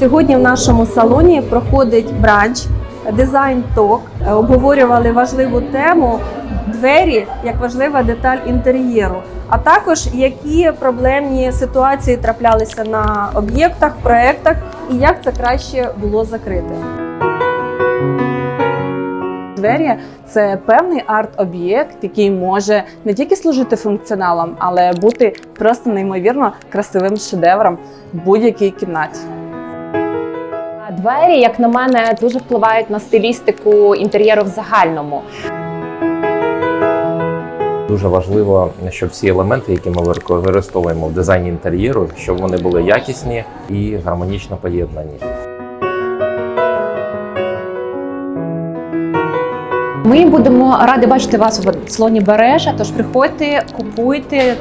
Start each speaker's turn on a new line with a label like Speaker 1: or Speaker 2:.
Speaker 1: Сьогодні в нашому салоні проходить бранч дизайн ток. Е, Обговорювали важливу тему двері як важлива деталь інтер'єру. А також які проблемні ситуації траплялися на об'єктах, проектах, і як це краще було закрити.
Speaker 2: Двері це певний арт-об'єкт, який може не тільки служити функціоналом, але бути просто неймовірно красивим шедевром в будь-якій кімнаті.
Speaker 3: Двері, як на мене, дуже впливають на стилістику інтер'єру в загальному.
Speaker 4: Дуже важливо, щоб всі елементи, які ми використовуємо в дизайні інтер'єру, щоб вони були якісні і гармонічно поєднані.
Speaker 3: Ми будемо раді бачити вас в салоні Бережа. Тож приходьте, купуйте.